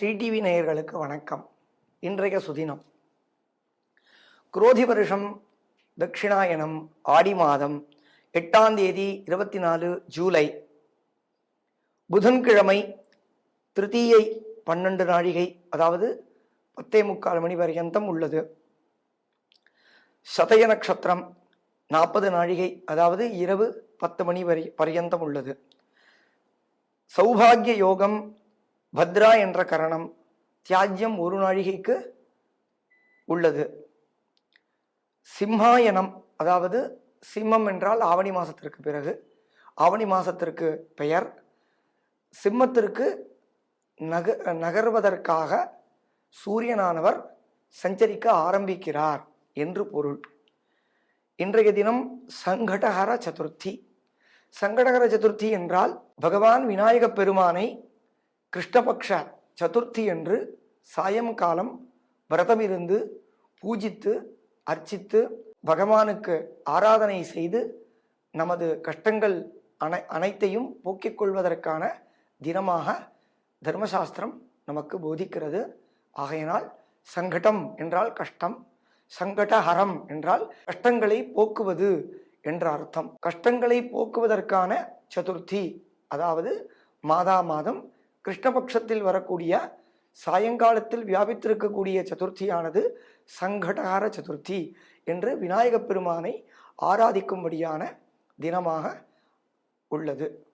ஸ்ரீடிவி நேயர்களுக்கு வணக்கம். இன்றைய சுதினம். குரோதி வருஷம் தட்சிணாயனம் ஆடி மாதம் எட்டாம் தேதி இருபத்தி நாலு ஜூலை. புதன்கிழமை திருத்தீயை பன்னெண்டு நாழிகை அதாவது பத்தே முக்கால் மணி பர்யந்தம் உள்ளது. சதய நட்சத்திரம் நாற்பது நாழிகை அதாவது இரவு பத்து மணி வரை பர்யந்தம் உள்ளது. சௌபாகிய யோகம் பத்ரா என்ற கரணம் தியாஜ்யம் ஒரு நாழிகைக்கு உள்ளது. சிம்ஹாயனம் அதாவது சிம்மம் என்றால் ஆவணி மாதத்திற்கு பிறகு ஆவணி மாதத்திற்கு பெயர் சிம்மத்திற்கு நக நகர்வதற்காக சூரியனானவர் சஞ்சரிக்க ஆரம்பிக்கிறார் என்று பொருள். இன்றைய தினம் சங்கடஹர சதுர்த்தி. சங்கடகர சதுர்த்தி என்றால் பகவான் விநாயகப் பெருமானை கிருஷ்ணபக்ஷ சதுர்த்தி என்று சாயங்காலம் விரதமிருந்து பூஜித்து அர்ச்சித்து பகவானுக்கு ஆராதனை செய்து நமது கஷ்டங்கள் அனை அனைத்தையும் போக்கிக் கொள்வதற்கான தினமாக தர்மசாஸ்திரம் நமக்கு போதிக்கிறது. ஆகையினால் சங்கடம் என்றால் கஷ்டம் சங்கடஹரம் என்றால் கஷ்டங்களை போக்குவது என்ற அர்த்தம். கஷ்டங்களை போக்குவதற்கான சதுர்த்தி அதாவது மாதா மாதம் கிருஷ்ணபக்ஷத்தில் வரக்கூடிய சாயங்காலத்தில் வியாபித்திருக்கக்கூடிய சதுர்த்தியானது சங்கடகார சதுர்த்தி என்று விநாயகப் பெருமானை ஆராதிக்கும்படியான தினமாக உள்ளது.